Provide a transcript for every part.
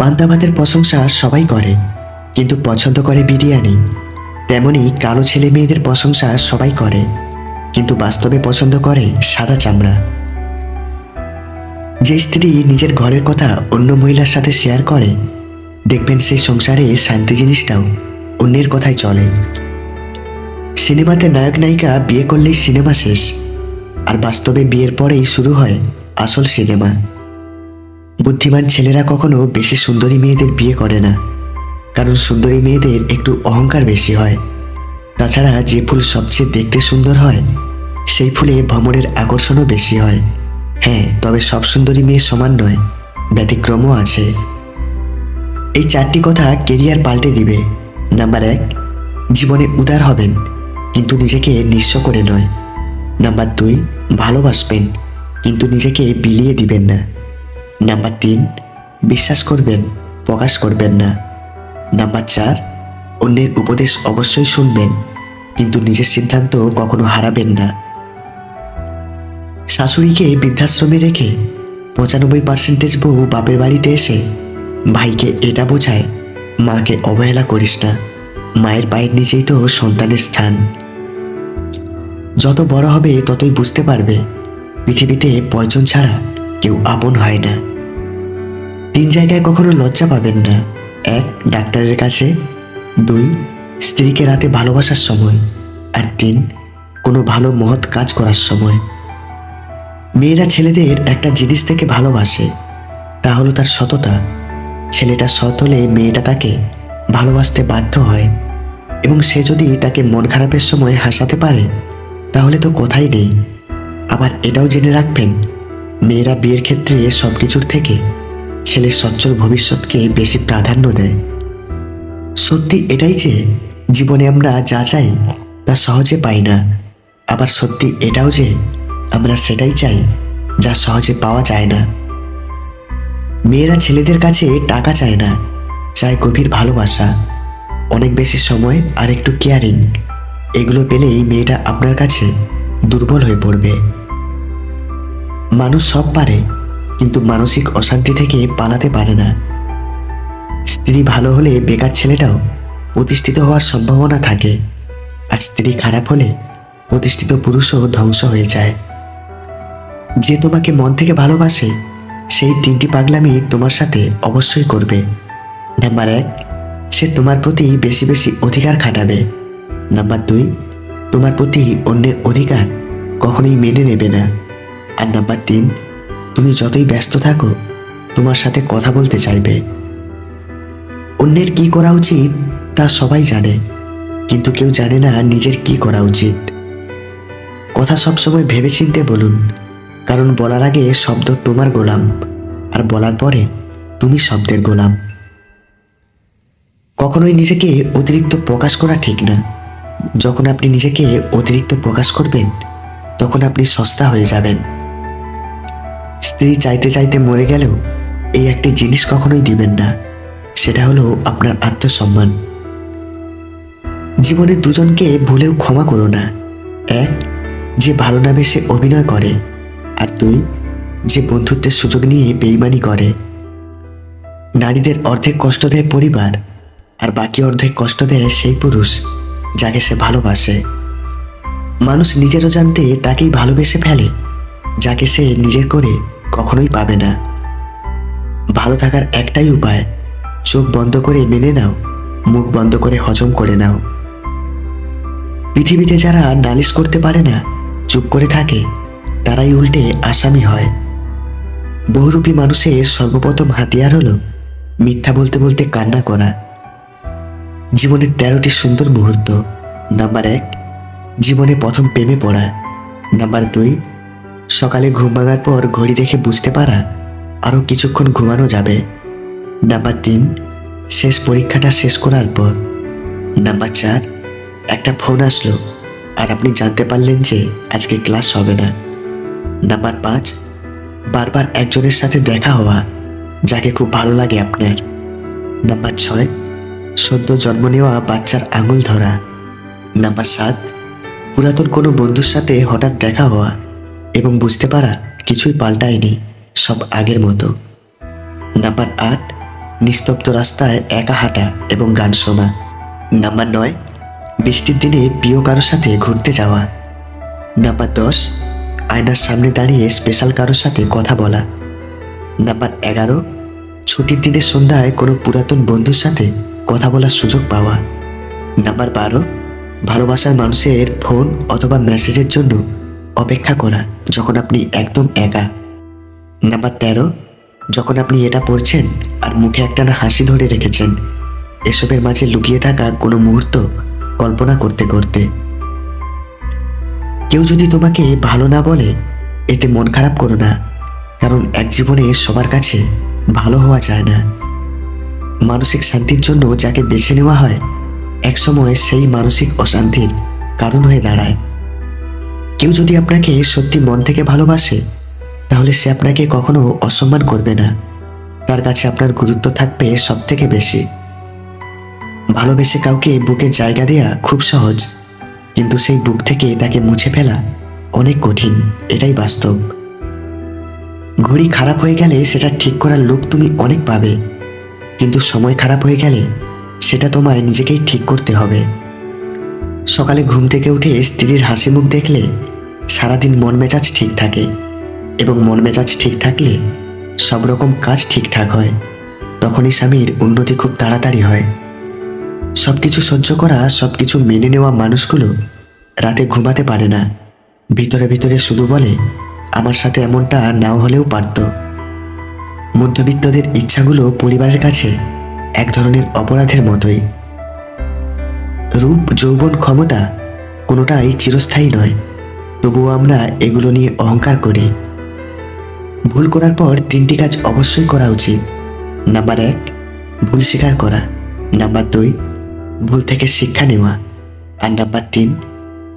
পান্তা ভাতের প্রশংসা সবাই করে, কিন্তু পছন্দ করে বিরিয়ানি। তেমনি কালো ছেলে মেয়েদের প্রশংসা সবাই করে, কিন্তু বাস্তবে পছন্দ করে সাদা চামড়া। যে স্ত্রী নিজের ঘরের কথা অন্য মহিলার সাথে শেয়ার করে, দেখবেন সেই সংসারে শান্তি জিনিসটাও অন্যের কথাই চলে। সিনেমাতে নায়ক নায়িকা বিয়ে করলেই সিনেমা শেষ, আর বাস্তবে বিয়ের পরেই শুরু হয় আসল সিনেমা। বুদ্ধিমান ছেলেরা কখনো বেশি সুন্দরী মেয়েদের বিয়ে করে না। কারণ সুন্দরী মেয়েদের একটু অহংকার বেশি হয়। তাছাড়া যে ফুল সবচেয়ে দেখতে সুন্দর হয়, সেই ফুলে ভ্রমণের আকর্ষণও বেশি হয়। হ্যাঁ তবে সব সুন্দরী মেয়ে সমান নয়, ব্যতিক্রমও আছে। এই চারটি কথা কেরিয়ার পাল্টে দিবে। নাম্বার এক, জীবনে উদার হবেন, কিন্তু নিজেকে নিঃস্ব করে নয়। নাম্বার দুই, ভালোবাসবেন, কিন্তু নিজেকে বিলিয়ে দিবেন না। নাম্বার তিন, বিশ্বাস করবেন, প্রকাশ করবেন না। নাম্বার চার, অন্যের উপদেশ অবশ্যই শুনবেন, কিন্তু নিজের সিদ্ধান্ত কখনো হারাবেন না। শাশুড়িকে বৃদ্ধাশ্রমে রেখে পঁচানব্বই পার্সেন্টেজ বউ বাপের বাড়িতে এসে ভাইকে এটা বোঝায়, মাকে অবহেলা করিস না, মায়ের পায়ের নিচেই তো সন্তানের স্থান। যত বড় হবে ততই বুঝতে পারবে, পৃথিবীতে পয়জন ছাড়া কেউ আপন হয় না। তিন জায়গায় কখনো লজ্জা পাবেন না। এক, ডাক্তারের কাছে। দুই, স্ত্রীকে রাতে ভালোবাসার সময়। আর তিন, কোনো ভালো মহৎ কাজ করার সময়। মেয়েরা ছেলেদের একটা জিনিস থেকে ভালোবাসে, তা হলো তার সততা। ছেলেটা সৎ হলে মেয়েটা তাকে ভালোবাসতে বাধ্য হয়। এবং সে যদি তাকে মন খারাপের সময় হাসাতে পারে, তাহলে তো কথাই নেই। আবার এটাও জেনে রাখবেন, মেয়েরা বিয়ের ক্ষেত্রে সব কিছুর থেকে ছেলের সচ্ছল ভবিষ্যৎকে বেশি প্রাধান্য দেয়। সত্যি এটাই যে জীবনে আমরা যা চাই তা সহজে পাই না। আবার সত্যি এটাও যে আমরা সেটাই চাই যা সহজে পাওয়া যায় না। মেয়েরা ছেলেদের কাছে টাকা চায় না, চায় গভীর ভালোবাসা, অনেক বেশি সময় আর একটু কেয়ারিং এগুলো পেলেই মেয়েটা আপনার কাছে দুর্বল হয়ে পড়বে। মানুষ সব পারে কিন্তু মানসিক অশান্তি থেকে পালাতে পারে না। স্ত্রী ভালো হলে বেকার ছেলেটাও প্রতিষ্ঠিত হওয়ার সম্ভাবনা থাকে, আর স্ত্রী খারাপ হলে প্রতিষ্ঠিত পুরুষও ধ্বংস হয়ে যায়। যে তোমাকে মন থেকে ভালোবাসে, সেই তিনটি পাগলামি তোমার সাথে অবশ্যই করবে। নাম্বার এক, সে তোমার প্রতি বেশি বেশি অধিকার খাটাবে। নাম্বার দুই, তোমার প্রতি অন্যের অধিকার কখনোই মেনে নেবে না। আর নাম্বার তিন তুমি যতই ব্যস্ত থাকো, তোমার সাথে কথা বলতে চাইবে। অন্যের কি করা উচিত, তা সবাই জানে, কিন্তু কেউ জানে না নিজের কি করা উচিত। কথা সবসময় ভেবেচিন্তে বলুন, কারণ বলার আগে শব্দ তোমার গোলাম, আর বলার পরে তুমি শব্দের গোলাম। কখনোই নিজেকে অতিরিক্ত প্রকাশ করা ঠিক না। যখন আপনি নিজেকে অতিরিক্ত প্রকাশ করবেন, তখন আপনি সস্তা হয়ে যাবেন। স্ত্রী চাইতে চাইতে মরে গেলেও এই একটি জিনিস কখনোই দিবেন না। সেটা হলো আপনার আত্মসম্মান। জীবনে দুজনকে ভুলেও ক্ষমা করো না। এক, যে ভালো নামে সে অভিনয় করে। আর দুই, যে বন্ধুত্বের সুযোগ নিয়ে বেইমানি করে। নারীদের অর্ধেক কষ্ট দেয় পরিবার, আর বাকি অর্ধেক কষ্ট দেয় সেই পুরুষ, যাকে সে ভালোবাসে। মানুষ নিজেরও জানতে তাকেই ভালোবেসে ফেলে, যাকে সে নিজের করে কখনোই পাবে না। ভালো থাকার একটাই উপায়, চোখ বন্ধ করে মেনে নাও, মুখ বন্ধ করে হজম করে নাও। পৃথিবীতে যারা নালিশ করতে পারে না, চুপ করে থাকে, তারাই উল্টে আসামি হয়। বহুরূপী মানুষের সর্বপ্রথম হাতিয়ার হলো মিথ্যা বলতে বলতে কান্না করা। জীবনের তেরোটি সুন্দর মুহূর্ত। নাম্বার এক, জীবনে প্রথম প্রেমে পড়া। নাম্বার দুই সকালে ঘুম ভাঙার পর ঘড়ি দেখে বুঝতে পারা আরও কিছুক্ষণ ঘুমানো যাবে। নাম্বার তিন, শেষ পরীক্ষাটা শেষ করার পর। নাম্বার চার, একটা ফোন আসলো আর আপনি জানতে পারলেন যে আজকে ক্লাস হবে না। নাম্বার পাঁচ, বারবার একজনের সাথে দেখা হওয়া যাকে খুব ভালো লাগে আপনার। নাম্বার ছয়, সদ্য জন্ম নেওয়া বাচ্চার আঙুল ধরা। নাম্বার সাত, পুরাতন কোনো বন্ধুর সাথে হঠাৎ দেখা হওয়া এবং বুঝতে পারা কিছুই পাল্টায়নি, সব আগের মতো। নাম্বার আট, নিস্তব্ধ রাস্তায় একা হাঁটা এবং গান শোনা। নাম্বার নয়, বৃষ্টির দিনে প্রিয় কারোর সাথে ঘুরতে যাওয়া। নাম্বার দশ, আয়নার সামনে দাঁড়িয়ে স্পেশাল কারোর সাথে কথা বলা। নাম্বার এগারো, ছুটির দিনের সন্ধ্যায় কোনো পুরাতন বন্ধুর সাথে কথা বলার সুযোগ পাওয়া। নাম্বার বারো, ভালোবাসার মানুষের ফোন অথবা মেসেজের জন্য অপেক্ষা করা যখন আপনি একদম একা। নাম্বার তেরো, যখন আপনি এটা পড়ছেন আর মুখে একটা না হাসি ধরে রেখেছেন, এসবের মাঝে লুকিয়ে থাকা কোনো মুহূর্ত কল্পনা করতে করতে। কেউ যদি তোমাকে ভালো না বলে, এতে মন খারাপ করো না, কারণ এক জীবনে সবার কাছে ভালো হওয়া যায় না। মানসিক শান্তির জন্য যাকে বেছে নেওয়া হয়, একসময় সেই মানসিক অশান্তির কারণ হয়ে দাঁড়ায়। কেউ যদি আপনাকে সত্যি মন থেকে ভালোবাসে, তাহলে সে আপনাকে কখনো অসম্মান করবে না। তার কাছে আপনার গুরুত্ব থাকবে সব থেকে বেশি। ভালোবেসে কাউকে বুকে জায়গা দেয়া খুব সহজ, কিন্তু সেই বুক থেকে তাকে মুছে ফেলা অনেক কঠিন, এটাই বাস্তব। ঘড়ি খারাপ হয়ে গেলে সেটা ঠিক করার লোক তুমি অনেক পাবে, কিন্তু সময় খারাপ হয়ে গেলে সেটা তোমায় নিজেকেই ঠিক করতে হবে। সকালে ঘুম থেকে উঠে স্ত্রীর হাসি মুখ দেখলে সারাদিন মন মেজাজ ঠিক থাকে এবং মন মেজাজ ঠিক থাকলে সব রকম কাজ ঠিকঠাক হয়। তখনই স্বামীর উন্নতি খুব তাড়াতাড়ি হয়। সব কিছু সহ্য করা সব কিছু মেনে নেওয়া মানুষগুলো রাতে ঘুমাতে পারে না। ভিতরে ভিতরে শুধু বলে, আমার সাথে এমনটা নাও হলেও পারত। মধ্যবিত্তদের ইচ্ছাগুলো পরিবারের কাছে এক ধরনের অপরাধের মতোই। রূপ, যৌবন, ক্ষমতা কোনোটাই চিরস্থায়ী নয়। তবুও আমরা এগুলো নিয়ে অহংকার করি। ভুল করার পর তিনটি কাজ অবশ্যই করা উচিত। নাম্বার এক, ভুল স্বীকার করা। নাম্বার দুই, ভুল থেকে শিক্ষা নেওয়া। আর নাম্বার তিন,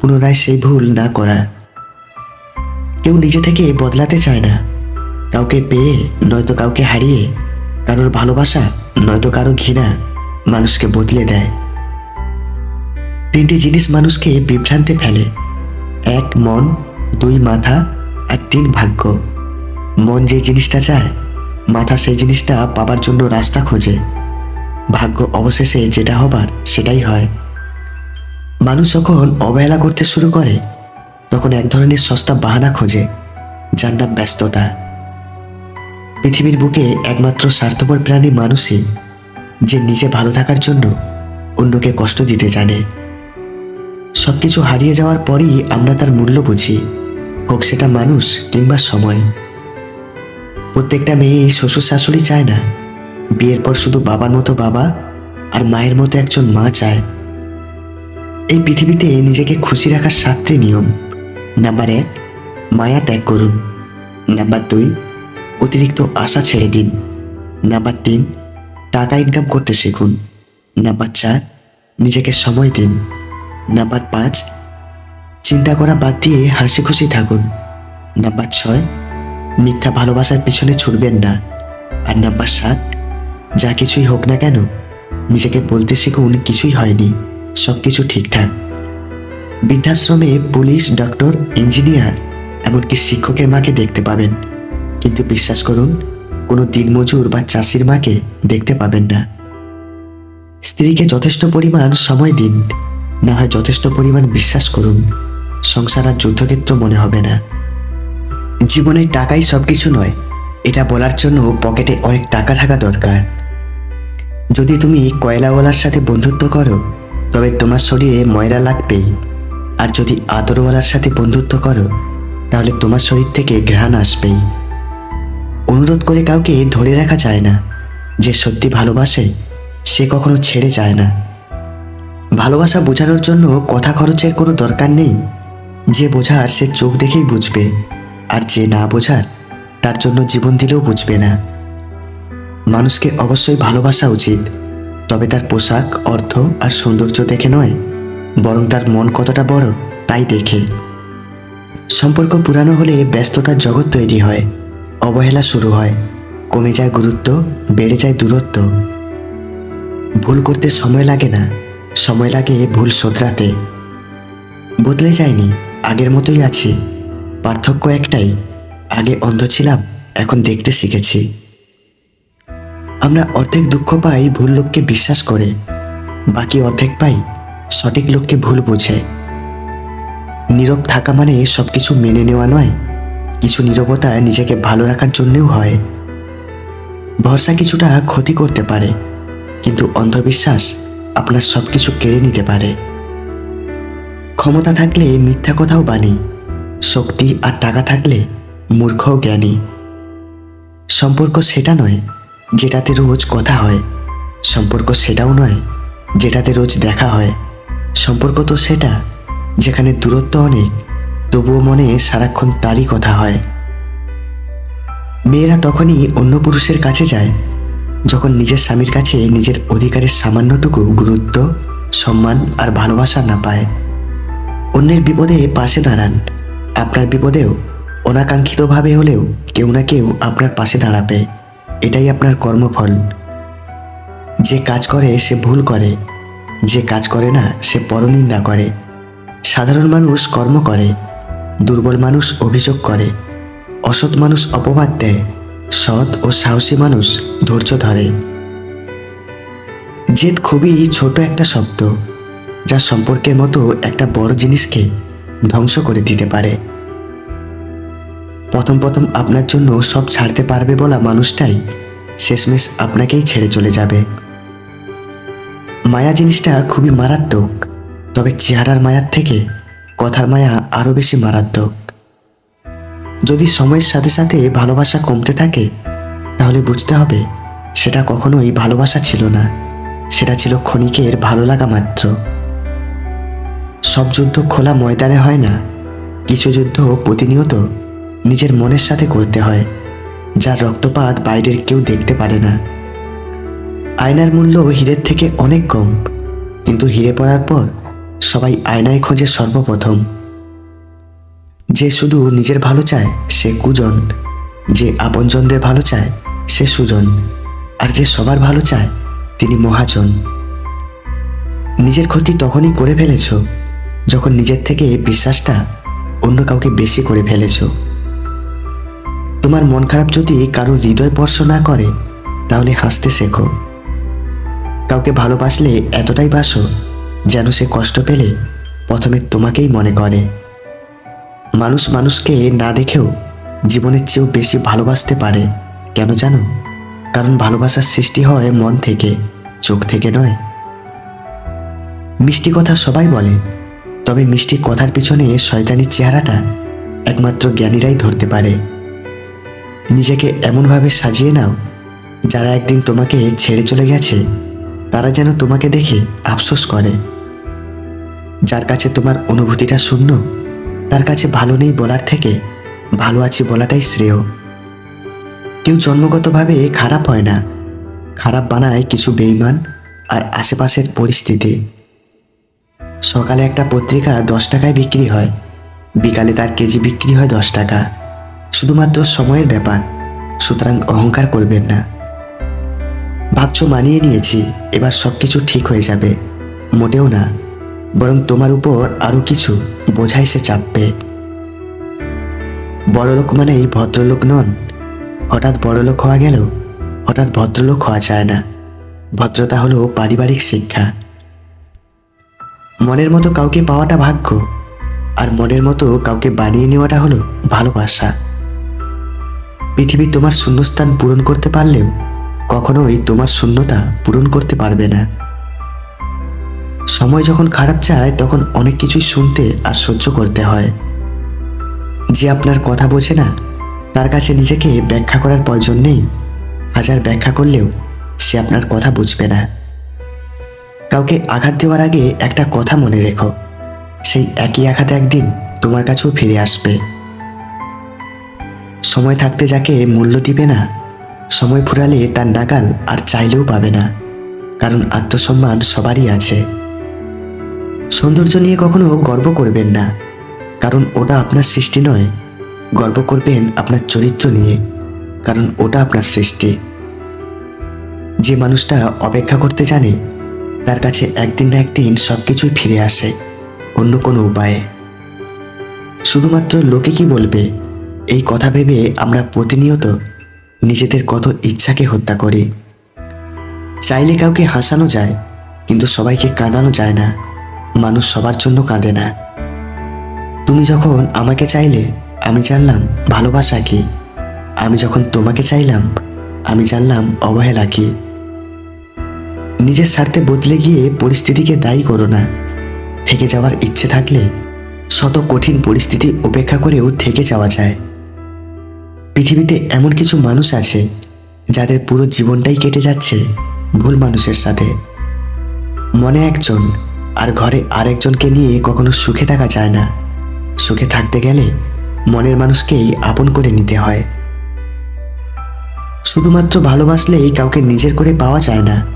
পুনরায় সেই ভুল না করা। কেউ নিজে থেকে বদলাতে চায় না। কাউকে পেয়ে নয়তো কাউকে হারিয়ে, কারোর ভালোবাসা নয়তো কারও ঘৃণা মানুষকে বদলে দেয়। তিনটি জিনিস মানুষকে বিভ্রান্তে ফেলে। এক মন, দুই মাথা আর তিন ভাগ্য। মন যে জিনিসটা চায়, মাথা সেই জিনিসটা পাবার জন্য রাস্তা খোঁজে। ভাগ্য অবশেষে যেটা হবার সেটাই হয়। মানুষ যখন অবহেলা করতে শুরু করে, তখন এক ধরনের সস্তা বাহানা খোঁজে, যার নাম ব্যস্ততা। পৃথিবীর বুকে একমাত্র স্বার্থপর প্রাণী মানুষই, যে নিজে ভালো থাকার জন্য অন্যকে কষ্ট দিতে জানে। সব কিছু হারিয়ে যাওয়ার পরই আমরা তার মূল্য বুঝি, হোক সেটা মানুষ কিংবা সময়। প্রত্যেকটা মেয়ে শ্বশুর শাশুড়ি চায় না। বিয়ের পর শুধু বাবার মতো বাবা আর মায়ের মতো একজন মা চায়। এই পৃথিবীতে নিজেকে খুশি রাখার সাতটি নিয়ম। নাম্বার এক, মায়া ত্যাগ করুন। নাম্বার দুই, অতিরিক্ত আশা ছেড়ে দিন। নাম্বার তিন, টাকা ইনকাম করতে শিখুন। নাম্বার চার, নিজেকে সময় দিন। নাম্বার পাঁচ, চিন্তা করা বাদ দিয়ে হাসি খুশি থাকুন। নাম্বার ছয়, মিথ্যা ভালোবাসার পিছনে ছুটবেন না। আর নাম্বার সাত, যা কিছুই হোক না কেন, নিজেকে বলতে শিখুন কিছুই হয়নি সব কিছু ঠিকঠাক। বৃদ্ধাশ্রমে পুলিশ, ডক্টর, ইঞ্জিনিয়ার, এমনকি শিক্ষকের মাকে দেখতে পাবেন। কিন্তু বিশ্বাস করুন, কোনো দিনমজুর বা চাষির মাকে দেখতে পাবেন না। স্ত্রীকে যথেষ্ট পরিমাণ সময় দিন। না হয় যথেষ্ট পরিমাণ বিশ্বাস করুন, সংসার আর যুদ্ধক্ষেত্র মনে হবে না। জীবনে টাকাই সব কিছু নয়, এটা বলার জন্য পকেটে অনেক টাকা থাকা দরকার। যদি তুমি কয়লাওয়ালার সাথে বন্ধুত্ব করো, তবে তোমার শরীরে ময়লা লাগবেই। আর যদি আদরওয়ালার সাথে বন্ধুত্ব করো, তাহলে তোমার শরীর থেকে ঘ্রাণ আসবেই। অনুরোধ করে কাউকে ধরে রাখা যায় না। যে সত্যি ভালোবাসে, সে কখনো ছেড়ে যায় না। ভালোবাসা বোঝানোর জন্য কথা খরচের কোনো দরকার নেই। যে বোঝার সে চোখ দেখেই বুঝবে, আর যে না বোঝার, তার জন্য জীবন দিলেও বুঝবে না। মানুষকে অবশ্যই ভালোবাসা উচিত, তবে তার পোশাক, অর্থ আর সৌন্দর্য দেখে নয়, বরং তার মন কতটা বড় তাই দেখে। সম্পর্ক পুরানো হলে ব্যস্ততার জগৎ তৈরি হয়, অবহেলা শুরু হয়, কমে যায় গুরুত্ব, বেড়ে যায় দূরত্ব। ভুল করতে সময় লাগে না সময় লাগে ভুল শোধরাতে। বদলে যায়নি, আগের মতোই আছি। পার্থক্য একটাই, আগে অন্ধ ছিলাম, এখন দেখতে শিখেছি। আমরা অর্ধেক দুঃখ পাই, ভুল লোককে বিশ্বাস করে। বাকি অর্ধেক পাই, সঠিক লোককে ভুল বুঝে। নীরব থাকা মানে সব কিছু মেনে নেওয়া নয়, কিছু নীরবতা নিজেকে ভালো রাখার জন্যেও হয়। ভরসা কিছুটা ক্ষতি করতে পারে, কিন্তু অন্ধবিশ্বাস আপনার সব কিছু কেড়ে নিতে পারে। ক্ষমতা থাকলে মিথ্যা কথাও বাণী, শক্তি আর টাকা থাকলে মূর্খও জ্ঞানী। সম্পর্ক সেটা নয় যেটাতে রোজ কথা হয়, সম্পর্ক সেটাও নয় যেটাতে রোজ দেখা হয়। সম্পর্ক তো সেটা, যেখানে দূরত্ব অনেক, তবুও মনে সারাক্ষণ তারই কথা হয়। মেয়েরা তখনই অন্য পুরুষের কাছে যায় যখন নিজের স্বামীর কাছে নিজের অধিকারের সামান্যটুকু গুরুত্ব, সম্মান আর ভালোবাসা না পায়, অন্যের বিপদে পাশে দাঁড়ান। আপনার বিপদেও, অনাকাঙ্ক্ষিতভাবে হলেও কেউ না কেউ আপনার পাশে দাঁড়াবে। এটাই আপনার কর্মফল। যে কাজ করে, সে ভুল করে। যে কাজ করে না, সে পরনিন্দা করে। সাধারণ মানুষ কর্ম করে। দুর্বল মানুষ অভিযোগ করে। অসৎ মানুষ অপবাদ দেয়। সৎ ও সাহসী মানুষ ধৈর্য ধরে। জেদ খুবই ছোট একটা শব্দ, যা সম্পর্কের মতো একটা বড় জিনিসকে ধ্বংস করে দিতে পারে। প্রথম প্রথম আপনার জন্য সব ছাড়তে পারবে বলা মানুষটাই শেষমেশ আপনাকেই ছেড়ে চলে যাবে। মায়া জিনিসটা খুবই মারাত্মক, তবে চেহারার মায়ার থেকে কথার মায়া আরও বেশি মারাত্মক। যদি সময়ের সাথে সাথে ভালোবাসা কমতে থাকে, তাহলে বুঝতে হবে সেটা কখনোই ভালোবাসা ছিল না। সেটা ছিল ক্ষণিকের ভালো লাগা মাত্র। সব যুদ্ধ খোলা ময়দানে হয় না। কিছু যুদ্ধ প্রতিনিয়ত নিজের মনের সাথে করতে হয়, যার রক্তপাত বাইরের কেউ দেখতে পারে না। আয়নার মূল্য হীরের থেকে অনেক কম, কিন্তু হীরে পড়ার পর সবাই আয়নায় খোঁজে সর্বপ্রথম। যে শুধু নিজের ভালো চায়, সে কুজন। যে আপনজনদের ভালো চায়, সে সুজন। আর যে সবার ভালো চায়, তিনি মহাজন। নিজের ক্ষতি তখনই করে ফেলেছ, যখন নিজের থেকে বিশ্বাসটা অন্য কাউকে বেশি করে ফেলেছ। তোমার মন খারাপ যদি কারও হৃদয় স্পর্শ না করে, তাহলে হাসতে শেখো। কাউকে ভালোবাসলে এতটাই বাসো, যেন সে কষ্ট পেলে প্রথমে তোমাকেই মনে করে। মানুষ মানুষকে না দেখেও জীবনের চেয়েও বেশি ভালোবাসতে পারে। কেন জানো? কারণ ভালোবাসার সৃষ্টি হয় মন থেকে, চোখ থেকে নয়। মিষ্টি কথা সবাই বলে, তবে মিষ্টি কথার পিছনে শয়তানির চেহারাটা একমাত্র জ্ঞানীরাই ধরতে পারে। নিজেকে এমনভাবে সাজিয়ে নাও, যারা একদিন তোমাকে ছেড়ে চলে গেছে, তারা যেন তোমাকে দেখে আফসোস করে। যার কাছে তোমার অনুভূতিটা শূন্য তার কাছে ভালো নেই বলার থেকে, ভালো আছি বলাটাই শ্রেয়। কেউ জন্মগতভাবে খারাপ হয় না। খারাপ বানায় কিছু বেইমান আর আশেপাশের পরিস্থিতি। সকালে একটা পত্রিকা দশ টাকায় বিক্রি হয়। বিকালে তার কেজি বিক্রি হয় দশ টাকা। শুধুমাত্র সময়ের ব্যাপার, সুতরাং অহংকার করবেন না। ভাবছ মানিয়ে নিয়েছি, এবার সব কিছু ঠিক হয়ে যাবে। মোটেও না। বরং তোমার উপর আরও কিছু বোঝাই সে চাপবে। বড়লোক মানেই ভদ্রলোক নন। হঠাৎ বড়লোক হওয়া গেল হঠাৎ ভদ্রলোক হওয়া যায় না। ভদ্রতা হলো পারিবারিক শিক্ষা। মনের মতো কাউকে পাওয়াটা ভাগ্য, আর মনের মতো কাউকে বানিয়ে নেওয়াটা হলো ভালোবাসা। পৃথিবী তোমার শূন্যস্থান পূরণ করতে পারলেও কখনোই তোমার শূন্যতা পূরণ করতে পারবে না। সময় যখন খারাপ চায়, তখন অনেক কিছুই শুনতে আর সহ্য করতে হয়। যে আপনার কথা বোঝে না, তার কাছে নিজেকে ব্যাখ্যা করার প্রয়োজন নেই। হাজার ব্যাখ্যা করলেও সে আপনার কথা বুঝবে না। কাউকে আঘাত দেওয়ার আগে একটা কথা মনে রেখো। সেই একই আঘাত একদিন তোমার কাছেও ফিরে আসবে। সময় থাকতে যাকে মূল্য দিবে না, সময় ফুরালে তার নাগাল আর চাইলেও পাবে না। কারণ আত্মসম্মান সবারই আছে। সৌন্দর্য নিয়ে কখনো গর্ব করবেন না। কারণ ওটা আপনার সৃষ্টি নয়। গর্ব করবেন আপনার চরিত্র নিয়ে। কারণ ওটা আপনার সৃষ্টি। যে মানুষটা অপেক্ষা করতে জানে, তার কাছে একদিন না একদিন সব কিছুই ফিরে আসে, অন্য কোনো উপায়ে। শুধুমাত্র লোকে কি বলবে? এই কথা ভেবে আমরা প্রতিনিয়ত নিজেদের কত ইচ্ছাকে হত্যা করি। চাইলে কাউকে হাসানো যায়, কিন্তু সবাইকে কাঁদানো যায় না। মানুষ সবার জন্য কাঁদে না। তুমি যখন আমাকে চাইলে, আমি জানলাম, ভালোবাসা কি? আমি যখন তোমাকে চাইলাম, আমি জানলাম, অবহেলা কি? নিজের স্বার্থে বদলে গিয়ে পরিস্থিতিকে দায়ী করো না। থেকে যাওয়ার ইচ্ছে থাকলে, শত কঠিন পরিস্থিতি উপেক্ষা করেও থেকে যাওয়া যায়। পৃথিবীতে এমন কিছু মানুষ আছে, যাদের পুরো জীবনটাই কেটে যাচ্ছে ভুল মানুষের সাথে। মনে একজন আর ঘরে আরেকজনকে নিয়ে কখনো সুখে থাকা যায় না। সুখে থাকতে গেলে মনের মানুষকেই আপন করে নিতে হয়। শুধুমাত্র ভালোবাসলেই কাউকে নিজের করে পাওয়া যায় না।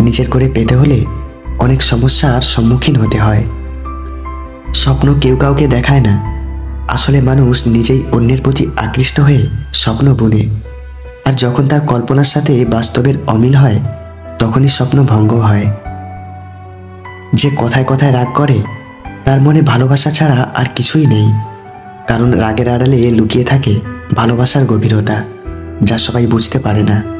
নিজের করে পেতে হলে অনেক সমস্যার সম্মুখীন হতে হয়। স্বপ্ন কেউ কাউকে দেখায় না। আসলে মানুষ নিজেই অন্যের প্রতি আকৃষ্ট হয়ে স্বপ্ন বুনে। আর যখন তার কল্পনার সাথে বাস্তবের অমিল হয়, তখনই স্বপ্ন ভঙ্গ হয়। যে কথায় কথায় রাগ করে, তার মনে ভালোবাসা ছাড়া আর কিছুই নেই। কারণ রাগের আড়ালে লুকিয়ে থাকে ভালোবাসার গভীরতা, যা সবাই বুঝতে পারে না।